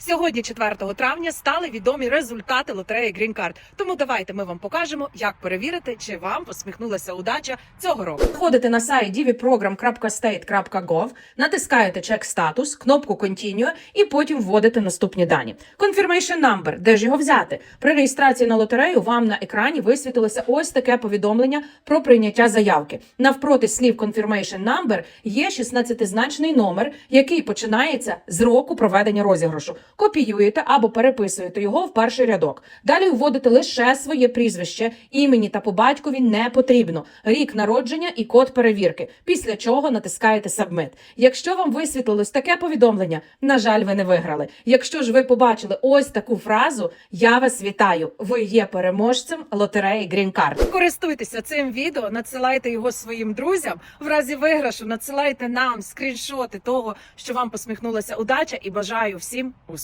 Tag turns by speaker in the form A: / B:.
A: Сьогодні, 4 травня, стали відомі результати лотереї Green Card. Тому давайте ми вам покажемо, як перевірити, чи вам посміхнулася удача цього року. Входите на сайт dvprogram.state.gov, натискаєте чек статус, кнопку Continue і потім вводите наступні дані. Confirmation number, де ж його взяти? При реєстрації на лотерею вам на екрані висвітилося ось таке повідомлення про прийняття заявки. Навпроти слів Confirmation number є 16-значний номер, який починається з року проведення розіграшу. Копіюєте або переписуєте його в перший рядок. Далі вводите лише своє прізвище, імені та по батькові не потрібно. Рік народження і код перевірки. Після чого натискаєте Submit. Якщо вам висвітлилось таке повідомлення, на жаль, ви не виграли. Якщо ж ви побачили ось таку фразу, я вас вітаю. Ви є переможцем лотереї Green Card. Користуйтеся цим відео, надсилайте його своїм друзям. В разі виграшу надсилайте нам скріншоти того, що вам посміхнулася удача, і бажаю всім успіху.